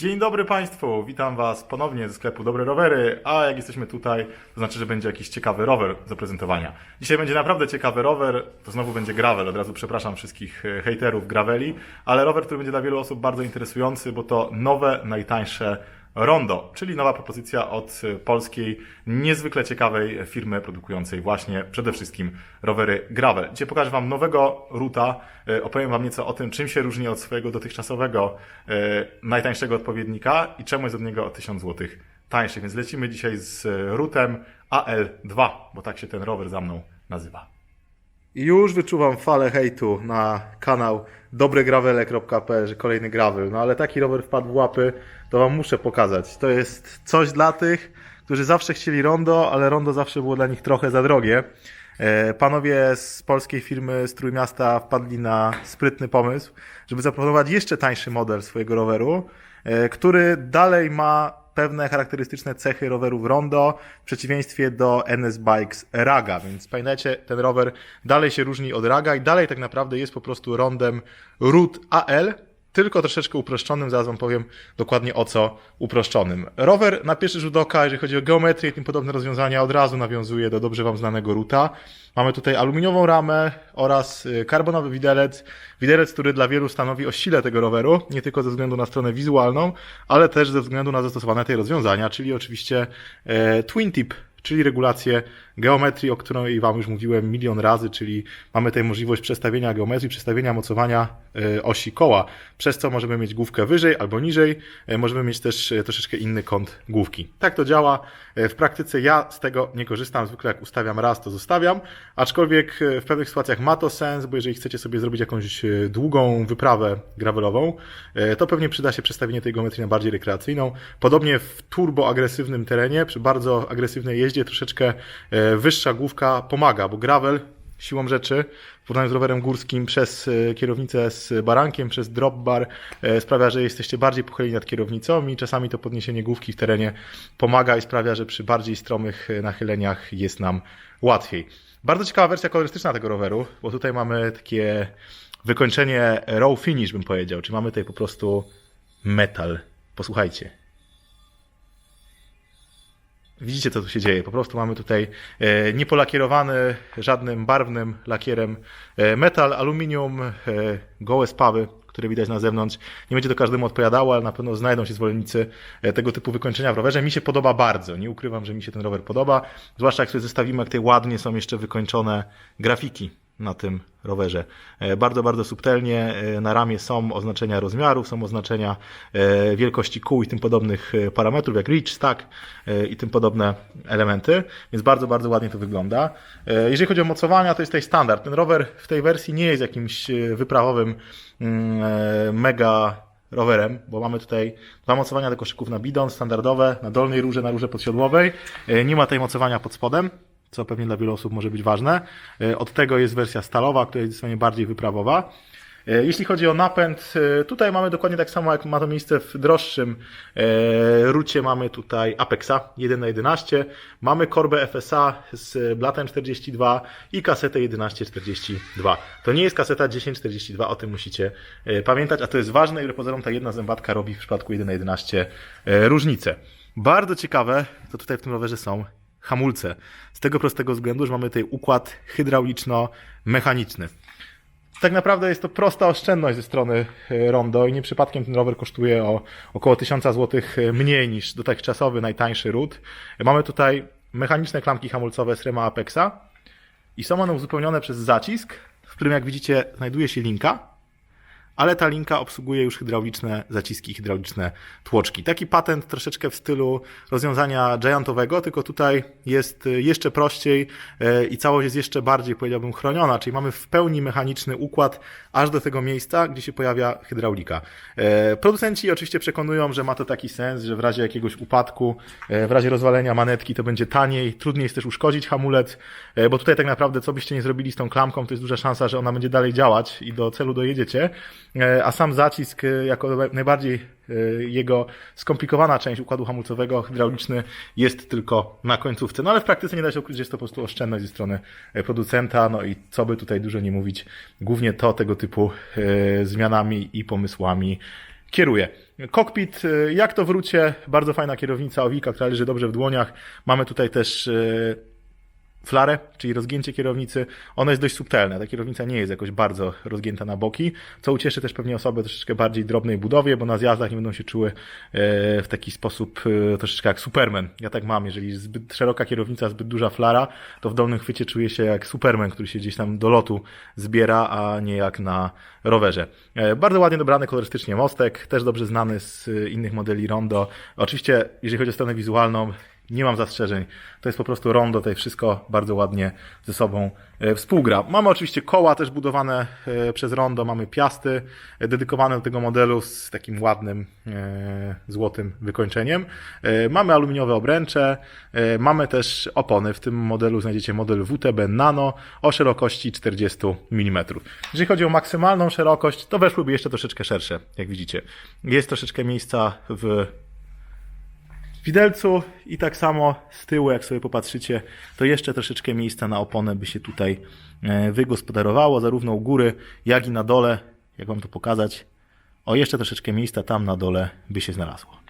Dzień dobry Państwu, witam Was ponownie ze sklepu Dobre Rowery, a jak jesteśmy tutaj, to znaczy, że będzie jakiś ciekawy rower do zaprezentowania. Dzisiaj będzie naprawdę ciekawy rower, to znowu będzie gravel, od razu przepraszam wszystkich e, hejterów graveli, ale rower, który będzie dla wielu osób bardzo interesujący, bo to nowe, najtańsze Rondo, czyli nowa propozycja od polskiej, niezwykle ciekawej firmy produkującej właśnie przede wszystkim rowery gravel. Dzisiaj pokażę Wam nowego ruta, e, opowiem Wam nieco o tym, czym się różni od swojego dotychczasowego e, najtańszego odpowiednika i czemu jest od niego o 1000 zł tańszy. Więc lecimy dzisiaj z rutem AL2, bo tak się ten rower za mną nazywa. Już wyczuwam falę hejtu na kanał dobregravele.pl, że kolejny gravel. No ale taki rower wpadł w łapy, to wam muszę pokazać. To jest coś dla tych, którzy zawsze chcieli rondo, ale rondo zawsze było dla nich trochę za drogie. E, Panowie z polskiej firmy z Trójmiasta wpadli na sprytny pomysł, żeby zaproponować jeszcze tańszy model swojego roweru, e, który dalej ma pewne charakterystyczne cechy rowerów Rondo w przeciwieństwie do NS Bikes Raga, więc pamiętajcie, ten rower dalej się różni od Raga i dalej tak naprawdę jest po prostu rondem Root AL, tylko troszeczkę uproszczonym, zaraz Wam powiem dokładnie o co uproszczonym. Rower na pierwszy rzut oka, jeżeli chodzi o geometrię i tym podobne rozwiązania, od razu nawiązuje do dobrze Wam znanego ruta. Mamy tutaj aluminiową ramę oraz y, karbonowy widelec. Widelec, który dla wielu stanowi o sile tego roweru, nie tylko ze względu na stronę wizualną, ale też ze względu na zastosowane tej rozwiązania, czyli oczywiście e, Twin Tip czyli regulację geometrii, o której Wam już mówiłem milion razy, czyli mamy tutaj możliwość przestawienia geometrii, przestawienia mocowania e, osi koła, przez co możemy mieć główkę wyżej albo niżej, e, możemy mieć też e, troszeczkę inny kąt główki. Tak to działa. W praktyce ja z tego nie korzystam, zwykle jak ustawiam raz, to zostawiam, aczkolwiek w pewnych sytuacjach ma to sens, bo jeżeli chcecie sobie zrobić jakąś długą wyprawę gravelową, to pewnie przyda się przestawienie tej geometrii na bardziej rekreacyjną. Podobnie w turbo agresywnym terenie, przy bardzo agresywnej jeździe troszeczkę e, wyższa główka pomaga, bo gravel siłą rzeczy w porównaniu z rowerem górskim przez e, kierownicę z barankiem, przez drop bar e, sprawia, że jesteście bardziej pochyleni nad kierownicą i czasami to podniesienie główki w terenie pomaga i sprawia, że przy bardziej stromych nachyleniach jest nam łatwiej. Bardzo ciekawa wersja kolorystyczna tego roweru, bo tutaj mamy takie wykończenie raw finish bym powiedział, czyli mamy tutaj po prostu metal. Posłuchajcie. Widzicie, co tu się dzieje. Po prostu mamy tutaj e, niepolakierowany żadnym barwnym lakierem e, metal, aluminium, e, gołe spawy, które widać na zewnątrz. Nie będzie to każdemu odpowiadało, ale na pewno znajdą się zwolennicy tego typu wykończenia w rowerze. Mi się podoba bardzo. Nie ukrywam, że mi się ten rower podoba. Zwłaszcza jak sobie zestawimy, jak tutaj ładnie są jeszcze wykończone grafiki na tym rowerze. E, Bardzo, bardzo subtelnie e, na ramię są oznaczenia rozmiarów, są oznaczenia e, wielkości kół i tym podobnych parametrów, jak reach, stack i tym podobne elementy, więc bardzo, bardzo ładnie to wygląda. Jeżeli chodzi o mocowania, to jest tutaj standard. Ten rower w tej wersji nie jest jakimś wyprawowym mm, mega rowerem, bo mamy tutaj dwa mocowania do koszyków na bidon, standardowe, na dolnej rurze, na rurze podsiodłowej. Nie ma tej mocowania pod spodem co pewnie dla wielu osób może być ważne. E, Od tego jest wersja stalowa, która jest zdecydowanie bardziej wyprawowa. E, Jeśli chodzi o napęd, e, tutaj mamy dokładnie tak samo jak ma to miejsce w droższym rucie, mamy tutaj Apexa 1 na 11 mamy korbę FSA z blatem 42 i kasetę 1142. To nie jest kaseta 1042, o tym musicie pamiętać, a to jest ważne i że pozorom ta jedna zębatka robi w przypadku 1 na 11 e, różnicę. Bardzo ciekawe, to tutaj w tym rowerze są hamulce. Z tego prostego względu, że mamy tutaj układ hydrauliczno-mechaniczny. Tak naprawdę jest to prosta oszczędność ze strony e, Rondo i nie przypadkiem ten rower kosztuje o około 1000 zł mniej niż dotychczasowy najtańszy ród. Mamy tutaj mechaniczne klamki hamulcowe z Apexa i są one uzupełnione przez zacisk, w którym jak widzicie znajduje się linka, ale ta linka obsługuje już hydrauliczne zaciski, hydrauliczne tłoczki. Taki patent troszeczkę w stylu rozwiązania giantowego, tylko tutaj jest y, jeszcze prościej y, i całość jest jeszcze bardziej, powiedziałbym, chroniona, czyli mamy w pełni mechaniczny układ aż do tego miejsca, gdzie się pojawia hydraulika. E, Producenci oczywiście przekonują, że ma to taki sens, że w razie jakiegoś upadku, e, w razie rozwalenia manetki to będzie taniej, trudniej jest też uszkodzić hamulec, e, bo tutaj tak naprawdę co byście nie zrobili z tą klamką, to jest duża szansa, że ona będzie dalej działać i do celu dojedziecie, a sam zacisk e, jako najbardziej e, jego skomplikowana część układu hamulcowego, hydrauliczny jest tylko na końcówce. No ale w praktyce nie da się ukryć, że jest to po prostu oszczędność ze strony e, producenta, no i co by tutaj dużo nie mówić, głównie to tego typu e, zmianami i pomysłami kieruje. Kokpit, jak to wrócie, bardzo fajna kierownica Owika, która leży dobrze w dłoniach. Mamy tutaj też flarę, czyli rozgięcie kierownicy. Ono jest dość subtelne. Ta kierownica nie jest jakoś bardzo rozgięta na boki, co ucieszy też pewnie osoby troszeczkę bardziej drobnej budowie, bo na zjazdach nie będą się czuły e, w taki sposób e, troszeczkę jak Superman. Ja tak mam, jeżeli zbyt szeroka kierownica, zbyt duża flara, to w dolnym chwycie czuję się jak Superman, który się gdzieś tam do lotu zbiera, a nie jak na rowerze. E, Bardzo ładnie dobrany kolorystycznie mostek, też dobrze znany z innych modeli Rondo. Oczywiście, jeżeli chodzi o stronę wizualną, nie mam zastrzeżeń. To jest po prostu rondo, tutaj wszystko bardzo ładnie ze sobą e, współgra. Mamy oczywiście koła też budowane e, przez rondo, mamy piasty e, dedykowane do tego modelu z takim ładnym złotym wykończeniem. Mamy aluminiowe obręcze, mamy też opony. W tym modelu znajdziecie model WTB Nano o szerokości 40 mm. Jeżeli chodzi o maksymalną szerokość, to weszłyby jeszcze troszeczkę szersze, jak widzicie. Jest troszeczkę miejsca w widelcu i tak samo z tyłu, jak sobie popatrzycie, to jeszcze troszeczkę miejsca na oponę by się tutaj e, wygospodarowało, zarówno u góry, jak i na dole. Jak wam to pokazać? O, jeszcze troszeczkę miejsca tam na dole by się znalazło.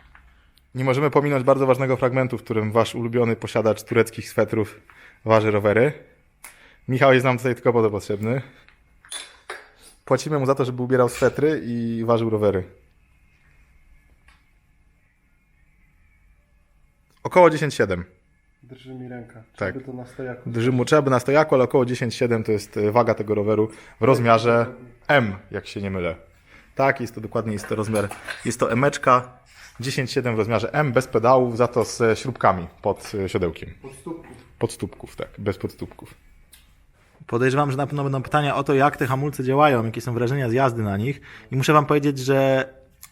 Nie możemy pominąć bardzo ważnego fragmentu, w którym wasz ulubiony posiadacz tureckich swetrów waży rowery. Michał jest nam tutaj tylko po to potrzebny. Płacimy mu za to, żeby ubierał swetry i ważył rowery. Około 10,7. Drży mi ręka. Tak. Trzeba by to na stojaku. Drzymu trzeba by na stojaku, ale około 10,7 to jest e, waga tego roweru w rozmiarze M, jak się nie mylę. Tak, jest to dokładnie jest to rozmiar. Jest to emeczka 10,7 w rozmiarze M, bez pedałów, za to z śrubkami pod e, siodełkiem. Pod stópku. Podstópków, tak, bez podstópków. Podejrzewam, że na pewno będą pytania o to, jak te hamulce działają, jakie są wrażenia z jazdy na nich. I muszę Wam powiedzieć, że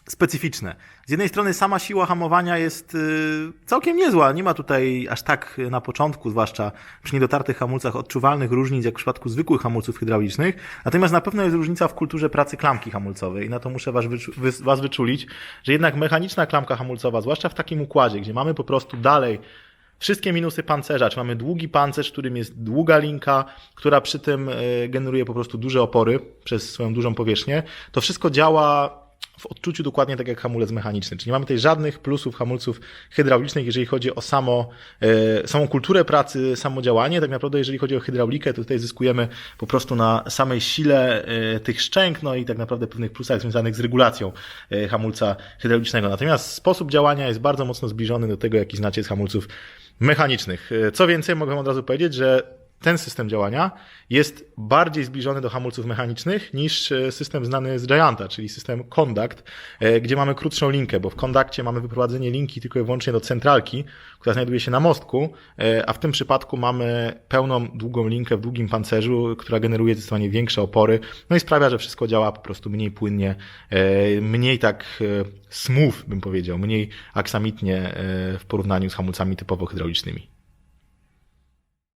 specyficzne. Z jednej strony sama siła hamowania jest y, całkiem niezła. Nie ma tutaj aż tak y, na początku, zwłaszcza przy niedotartych hamulcach, odczuwalnych różnic, jak w przypadku zwykłych hamulców hydraulicznych. Natomiast na pewno jest różnica w kulturze pracy klamki hamulcowej i na to muszę was, wyczu- wy- was wyczulić, że jednak mechaniczna klamka hamulcowa, zwłaszcza w takim układzie, gdzie mamy po prostu dalej Wszystkie minusy pancerza, czy mamy długi pancerz, którym jest długa linka, która przy tym e, generuje po prostu duże opory przez swoją dużą powierzchnię, to wszystko działa w odczuciu dokładnie tak jak hamulec mechaniczny. Czyli nie mamy tutaj żadnych plusów hamulców hydraulicznych, jeżeli chodzi o samo, e, samą kulturę pracy, samo działanie. Tak naprawdę, jeżeli chodzi o hydraulikę, to tutaj zyskujemy po prostu na samej sile e, tych szczęk, no i tak naprawdę pewnych plusach związanych z regulacją e, hamulca hydraulicznego. Natomiast sposób działania jest bardzo mocno zbliżony do tego, jaki znacie z hamulców mechanicznych. E, Co więcej, mogę od razu powiedzieć, że ten system działania jest bardziej zbliżony do hamulców mechanicznych niż e, system znany z Gianta, czyli system Conduct, e, gdzie mamy krótszą linkę, bo w Conductie mamy wyprowadzenie linki tylko i wyłącznie do centralki, która znajduje się na mostku, e, a w tym przypadku mamy pełną, długą linkę w długim pancerzu, która generuje zdecydowanie większe opory, no i sprawia, że wszystko działa po prostu mniej płynnie, mniej tak smooth, bym powiedział, mniej aksamitnie w porównaniu z hamulcami typowo hydraulicznymi.